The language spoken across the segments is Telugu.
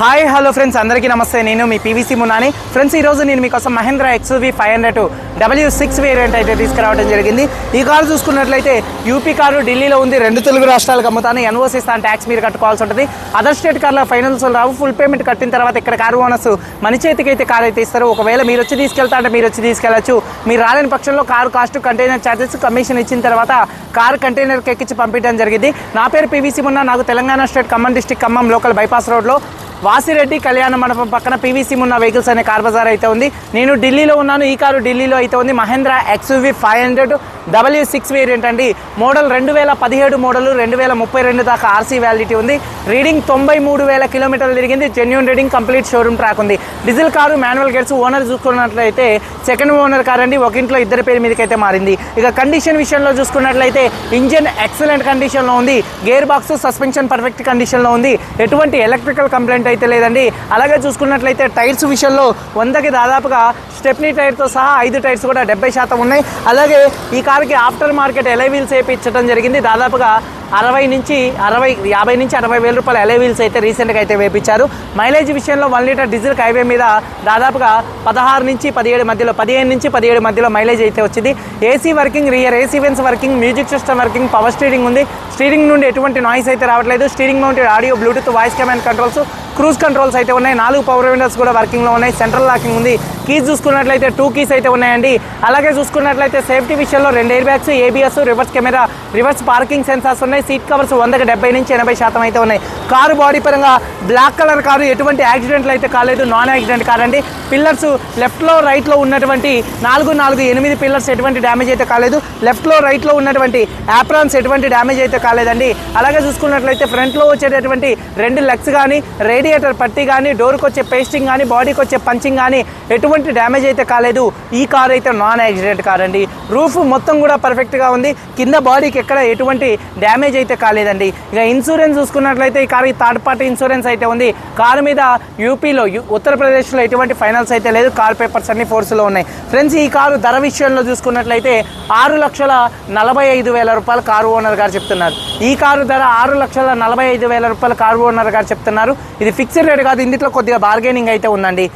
హాయ్ హలో ఫ్రెండ్స్ అందరికీ నమస్తే. నేను మీ పీవీసీ మునాని ఫ్రెండ్స్ ఈ రోజు నేను మీకోసం Mahindra XUV five hundred W six variant అయితే తీసుకురావడం జరిగింది. ఈ కారు చూసుకున్నట్లయితే యూపీ కారు ఢిల్లీలో ఉంది. రెండు తెలుగు రాష్ట్రాలకు అమ్ముతాను. ఎన్ఓసీ ఇస్తాను ట్యాక్స్ మీరు కట్టుకోవాల్సి ఉంటుంది. అదర్ స్టేట్ కార్లో ఫైనల్స్ రావు. ఫుల్ పేమెంట్ కట్టిన తర్వాత ఇక్కడ కారు ఓనర్స్ మన చేతికి అయితే కారు అయితే ఇస్తారు. ఒకవేళ మీరు వచ్చి తీసుకెళ్తా అంటే మీరు వచ్చి తీసుకెళ్ళొచ్చు మీరు రాలేని పక్షంలో car cost container charges commission ఇచ్చిన తర్వాత కారు కంటైనర్కి ఎక్కించి పంపించడం జరిగింది. నా పేరు పీవీసీ మున్నా నాకు Telangana state Khammam district Khammam local bypass రోడ్లో వాసిరెడ్డి కళ్యాణ మండపం పక్కన పీవీసీ ఉన్న వెహికల్స్ అనే కార్ బజార్ అయితే ఉంది. నేను ఢిల్లీలో ఉన్నాను ఈ కారు ఢిల్లీలో అయితే ఉంది. Mahindra XUV five hundred W six variant అండి. మోడల్ రెండు వేల పదిహేడు మోడల్ రెండు వేల ముప్పై రెండు దాకా ఆర్సీ వ్యాలిడిటీ ఉంది. రీడింగ్ తొంభై మూడు వేల కిలోమీటర్లు తిరిగింది. Genuine reading complete showroom track ఉంది. Diesel car manual gates owner చూసుకున్నట్లయితే సెకండ్ ఓనర్ కార్ అండి. ఒక ఇంట్లో ఇద్దరి పేరు మీదకి అయితే మారింది. ఇక కండిషన్ విషయంలో చూసుకున్నట్లయితే ఇంజిన్ ఎక్సలెంట్ కండిషన్లో ఉంది. గేర్ బాక్స్ సస్పెన్షన్ పర్ఫెక్ట్ కండిషన్లో ఉంది. ఎటువంటి ఎలక్ట్రికల్ కంప్లైంట్ అయితే లేదండి. అలాగే చూసుకున్నట్లయితే టైర్స్ విషయంలో వందకి దాదాపుగా స్టెప్నీ టైర్తో సహా ఐదు టైర్స్ కూడా డెబ్బై శాతం ఉన్నాయి. అలాగే ఈ కార్కి ఆఫ్టర్ మార్కెట్ ఎలై వీల్స్ వేయించడం జరిగింది. దాదాపుగా అరవై నుంచి అరవై యాభై నుంచి అరవై వేల రూపాయల ఎలై వీల్స్ అయితే రీసెంట్గా అయితే వేపించారు. మైలేజ్ విషయంలో వన్ లీటర్ డీజిల్ హైవే మీద దాదాపుగా పదహారు నుంచి పదిహేడు మధ్యలో పదిహేను నుంచి పదిహేడు మధ్యలో మైలేజ్ అయితే వచ్చింది. AC working rear AC vents working music system working power steering ఉంది. స్టీరింగ్ నుండి ఎటువంటి నాయిస్ అయితే రావట్లేదు. Steering mounted audio Bluetooth voice command controls cruise controls అయితే ఉన్నాయి. నాలుగు పవర్ విండోస్ కూడా వర్కింగ్లో ఉన్నాయి. సెంట్రల్ లాకింగ్ ఉంది. కీస్ చూసుకున్నట్లయితే టూ కీస్ అయితే ఉన్నాయండి. అలాగే చూసుకున్నట్లయితే సేఫ్టీ విషయంలో రెండు air bags ABS reverse camera reverse parking sensors ఉన్నాయి. సీట్ కవర్స్ వందకి డెబ్బై నుంచి ఎనభై శాతం అయితే ఉన్నాయి. కారు బాడీ పరంగా బ్లాక్ కలర్ కారు ఎటువంటి యాక్సిడెంట్లు అయితే కాలేదు. నాన్ యాక్సిడెంట్ కాదండి. పిల్లర్స్ లెఫ్ట్లో రైట్లో ఉన్నటువంటి నాలుగు నాలుగు ఎనిమిది పిల్లర్స్ ఎటువంటి డ్యామేజ్ అయితే కాలేదు. లెఫ్ట్లో రైట్లో ఉన్నటువంటి యాప్రాన్స్ ఎటువంటి డ్యామేజ్ అయితే కాలేదండి. అలాగే చూసుకున్నట్లయితే ఫ్రంట్లో వచ్చేటటువంటి రెండు లెగ్స్ కానీ రేడియేటర్ పట్టి కానీ డోర్కి వచ్చే పేస్టింగ్ కానీ బాడీకి వచ్చే పంచింగ్ కానీ ఎటువంటి డ్యామేజ్ అయితే కాలేదు. ఈ కార్ అయితే నాన్ యాక్సిడెంట్ కార్ అండి రూఫ్ మొత్తం కూడా పర్ఫెక్ట్గా ఉంది. కింద బాడీకి ఎక్కడ ఎటువంటి డ్యామేజ్ అయితే కాలేదండి. ఇక ఇన్సూరెన్స్ చూసుకున్నట్లయితే ఈ కార్ థర్డ్ పార్టీ ఇన్సూరెన్స్ అయితే ఉంది. కారు మీద యూపీలో ఉత్తరప్రదేశ్లో ఎటువంటి ఫైనల్స్ అయితే లేదు. కార్ పేపర్స్ అన్ని ఫోర్స్లో ఉన్నాయి. ఫ్రెండ్స్ ఈ కారు ధర విషయంలో చూసుకున్నట్లయితే ఆరు లక్షల నలభై ఐదు వేల రూపాయలు కారు ఓనర్ గారు చెప్తున్నారు. ఈ కారు ధర ఆరు లక్షల నలభై ఐదు వేల రూపాయలు కారు ఓనర్ గారు చెప్తున్నారు. ఇది ఫిక్స్డ్ రేట్ కాదు. ఇందులో కొద్దిగా బార్గెనింగ్ అయితే ఉందండి.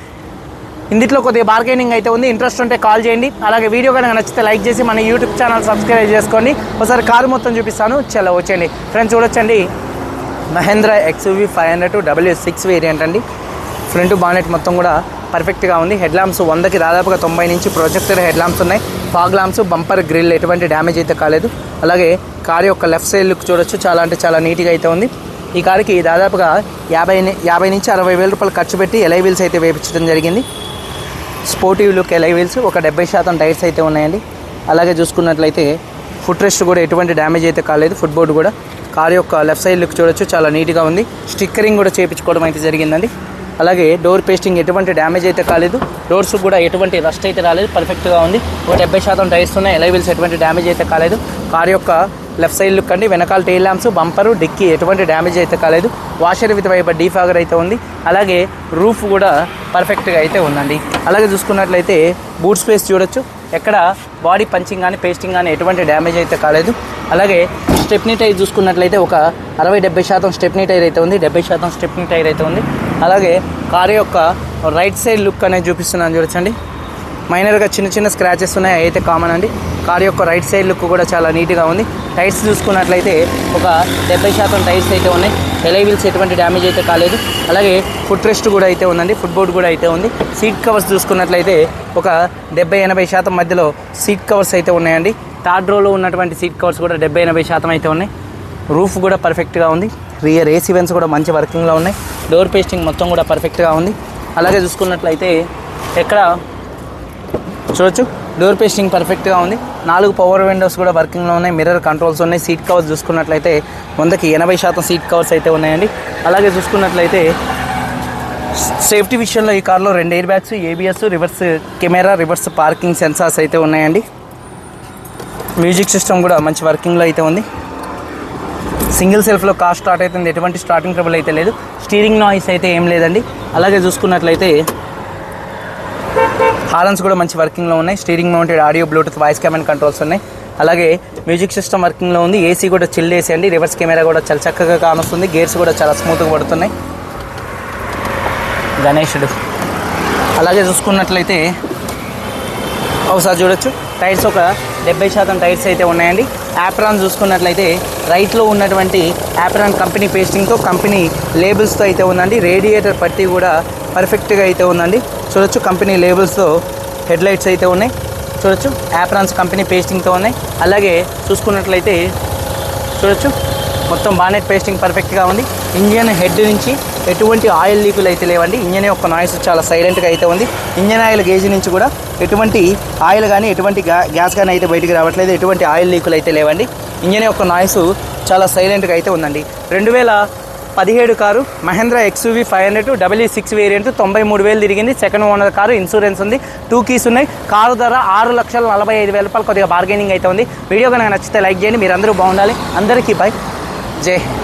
ఇందులో కొద్దిగా బార్గెనింగ్ అయితే ఉంది. ఇంట్రెస్ట్ ఉంటే కాల్ చేయండి. అలాగే వీడియో కనుక నచ్చితే లైక్ చేసి మన యూట్యూబ్ ఛానల్ సబ్స్క్రైబ్ చేసుకోండి. ఒకసారి కారు మొత్తం చూపిస్తాను. చాలా వచ్చేయండి. ఫ్రెండ్స్ చూడొచ్చండి. Mahindra XUV five hundred W six variant అండి. ఫ్రంట్ బానెట్ మొత్తం కూడా పర్ఫెక్ట్గా ఉంది. హెడ్ ల్యాంప్స్ వందకి దాదాపుగా తొంభై నుంచి ప్రొజెక్టర్ హెడ్ ల్యాంప్స్ ఉన్నాయి. ఫాగ్ ల్యాంప్స్ బంపర్ గ్రిల్ ఎటువంటి డ్యామేజ్ అయితే కాలేదు. అలాగే కార్ యొక్క లెఫ్ట్ సైడ్ లుక్ చూడొచ్చు. చాలా అంటే చాలా నీట్గా అయితే ఉంది. ఈ కార్కి దాదాపుగా యాభై యాభై నుంచి అరవై వేల రూపాయలు ఖర్చు పెట్టి ఎలై వీల్స్ అయితే వేపించడం జరిగింది. Sportive look alloy wheels? ఒక డెబ్బై శాతం టైర్స్ అయితే ఉన్నాయండి. అలాగే చూసుకున్నట్లయితే ఫుట్ రెస్ట్ కూడా ఎటువంటి డ్యామేజ్ అయితే కాలేదు. ఫుట్ బోర్డు కూడా కార్ యొక్క లెఫ్ట్ సైడ్ లుక్ చూడొచ్చు. చాలా నీట్గా ఉంది. స్టిక్కరింగ్ కూడా చేయించుకోవడం అయితే జరిగిందండి. అలాగే డోర్ పేస్టింగ్ ఎటువంటి డ్యామేజ్ అయితే కాలేదు. డోర్స్ కూడా ఎటువంటి రస్ట్ అయితే రాలేదు. పర్ఫెక్ట్గా ఉంది. ఒక డెబ్బై శాతం టైర్స్ ఉన్నాయి. ఎలైవిల్స్ ఎటువంటి డ్యామేజ్ అయితే కాలేదు. కార్ యొక్క లెఫ్ట్ సైడ్ లుక్ అండి. వెనకాల టైల్ ల్యాంప్స్ బంపరు డిక్కీ ఎటువంటి డ్యామేజ్ అయితే కాలేదు. వాషర్ విత్ వైపు డీఫాగర్ అయితే ఉంది. అలాగే రూఫ్ కూడా పర్ఫెక్ట్గా అయితే ఉందండి. అలాగే చూసుకున్నట్లయితే బూట్ స్పేస్ చూడొచ్చు. ఎక్కడ బాడీ పంచింగ్ కానీ పేస్టింగ్ కానీ ఎటువంటి డ్యామేజ్ అయితే కాలేదు. అలాగే స్టెప్నీ టైర్ చూసుకున్నట్లయితే ఒక అరవై డెబ్బై శాతం స్టెప్నీ టైర్ అయితే ఉంది. డెబ్బై శాతం స్టెప్నీ టైర్ అయితే ఉంది. అలాగే కారు యొక్క రైట్ సైడ్ లుక్ అనేది చూపిస్తున్నాను చూడొచ్చండి. మైనర్గా చిన్న చిన్న స్క్రాచెస్ ఉన్నాయి. అయితే కామన్ అండి. కారు యొక్క రైట్ సైడ్ లుక్ కూడా చాలా నీట్గా ఉంది. టైర్స్ చూసుకున్నట్లయితే ఒక డెబ్బై శాతం టైర్స్ అయితే ఉన్నాయి. ఎలై వీల్స్ ఎటువంటి డ్యామేజ్ అయితే కాలేదు. అలాగే ఫుట్ రెస్ట్ కూడా అయితే ఉందండి. ఫుట్ బోర్డ్ కూడా అయితే ఉంది. సీట్ కవర్స్ చూసుకున్నట్లయితే ఒక డెబ్బై ఎనభై శాతం మధ్యలో సీట్ కవర్స్ అయితే ఉన్నాయండి. థర్డ్ రోలో ఉన్నటువంటి సీట్ కవర్స్ కూడా డెబ్బై ఎనభై శాతం అయితే ఉన్నాయి. రూఫ్ కూడా పర్ఫెక్ట్గా ఉంది. రియర్ ఏసీ వెన్స్ కూడా మంచి వర్కింగ్లో ఉన్నాయి. డోర్ పేస్టింగ్ మొత్తం కూడా పర్ఫెక్ట్గా ఉంది. అలాగే చూసుకున్నట్లయితే ఎక్కడ చూడొచ్చు. డోర్ పేస్టింగ్ పర్ఫెక్ట్గా ఉంది. నాలుగు పవర్ విండోస్ కూడా వర్కింగ్లో ఉన్నాయి. మిర్రర్ కంట్రోల్స్ ఉన్నాయి. సీట్ కవర్స్ చూసుకున్నట్లయితే వందకి ఎనభై శాతం సీట్ కవర్స్ అయితే ఉన్నాయండి. అలాగే చూసుకున్నట్లయితే సేఫ్టీ విషయంలో ఈ కార్లో రెండు air bags ABS reverse camera reverse parking sensors అయితే ఉన్నాయండి. మ్యూజిక్ సిస్టమ్ కూడా మంచి వర్కింగ్లో అయితే ఉంది. సింగిల్ సెల్ఫ్లో కార్ స్టార్ట్ అవుతుంది ఎటువంటి స్టార్టింగ్ ట్రబుల్ అయితే లేదు. స్టీరింగ్ నాయిస్ అయితే ఏం లేదండి. అలాగే చూసుకున్నట్లయితే హార్న్స్ కూడా మంచి వర్కింగ్లో ఉన్నాయి. Steering mounted audio Bluetooth voice command controls ఉన్నాయి. అలాగే మ్యూజిక్ సిస్టమ్ వర్కింగ్లో ఉంది. ఏసీ కూడా చిల్ ఏసీ అండి రివర్స్ కెమెరా కూడా చాలా చక్కగా కానొస్తుంది. గేర్స్ కూడా చాలా స్మూత్గా పడుతున్నాయి. గణేషుడు. అలాగే చూసుకున్నట్లయితే ఒకసారి చూడొచ్చు. టైర్స్ ఒక డెబ్బై శాతం టైర్స్ అయితే ఉన్నాయండి. యాప్రాన్ చూసుకున్నట్లయితే రైట్లో ఉన్నటువంటి యాప్రాన్ కంపెనీ పేస్టింగ్తో కంపెనీ లేబుల్స్తో అయితే ఉందండి. రేడియేటర్ పట్టి కూడా పర్ఫెక్ట్గా అయితే ఉందండి. చూడొచ్చు కంపెనీ లేబుల్స్తో హెడ్లైట్స్ అయితే ఉన్నాయి. చూడొచ్చు యాప్రాన్స్ కంపెనీ పేస్టింగ్తో ఉన్నాయి. అలాగే చూసుకున్నట్లయితే చూడొచ్చు మొత్తం బానెట్ పేస్టింగ్ పర్ఫెక్ట్గా ఉంది. ఇంజన్ హెడ్ నుంచి ఎటువంటి ఆయిల్ లీకులు అయితే లేవండి. ఇంజన్ యొక్క నాయిస్ చాలా సైలెంట్గా అయితే ఉంది. ఇంజన్ ఆయిల్ గేజ్ నుంచి కూడా ఎటువంటి ఆయిల్ కానీ ఎటువంటి గ్యాస్ కానీ అయితే బయటికి రావట్లేదు. ఎటువంటి ఆయిల్ లీకులు అయితే లేవండి. ఇంజన్ యొక్క నాయిస్ చాలా సైలెంట్గా అయితే ఉందండి. రెండు వేల పదిహేడు car Mahindra XUV five hundred W six variant తొంభై మూడు వేలు తిరిగింది. సెకండ్ ఓనర్ కారు ఇన్సూరెన్స్ ఉంది. టూ కీస్ ఉన్నాయి. కారు ధర ఆరు లక్షల నలభై ఐదు వేల రూపాయలు కొద్దిగా బార్గెనింగ్ అయితే ఉంది. వీడియో కనుక నచ్చితే లైక్ చేయండి. మీరు అందరూ బాగుండాలి. అందరికీ బై జై హింద్.